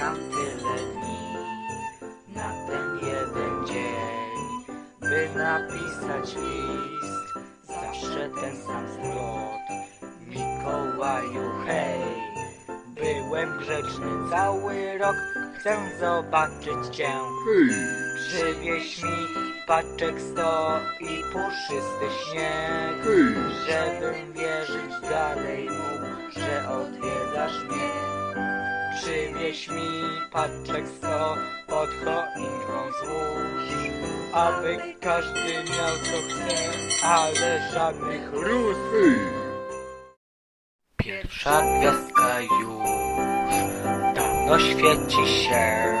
czekam tyle dni na ten jeden dzień, by napisać list. Zawsze ten sam zwrot, Mikołaju hej. Byłem grzeczny cały rok, chcę zobaczyć cię. Hej. Przywieź mi paczek sto i puszysty śnieg, żebym wierzyć dalej mógł, że odwiedzasz mnie. Przywieź mi paczek sto, pod choinką złóż, aby każdy miał co chce, ale żadnych róż. Pierwsza gwiazdka już dawno świeci się.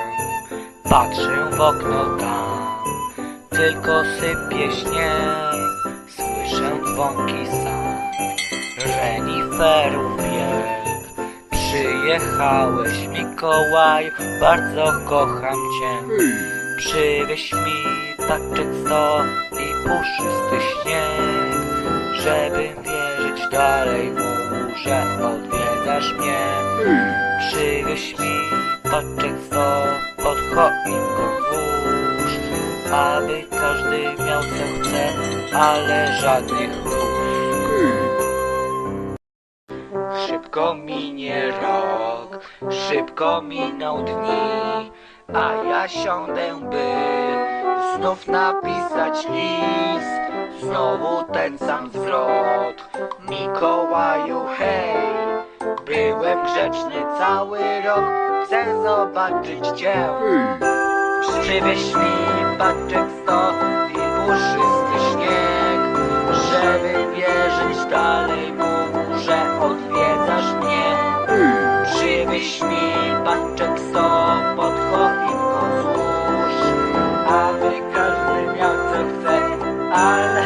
Patrzę w okno tam, tylko sypie śnieg. Słyszę dzwonki sam, reniferów. Przyjechałeś Mikołaju, bardzo kocham cię. Przywieź mi paczek sto i puszysty śnieg, żebym wierzyć dalej mógł, że odwiedzasz mnie. Przywieź mi paczek sto pod choinką włóż, aby każdy miał co chce, ale żadnych minie rok, szybko miną dni, a ja siądę, by znów napisać list. Znowu ten sam zwrot, Mikołaju, hej, byłem grzeczny cały rok, chcę zobaczyć cię. Przywieź mi paczek perfect. I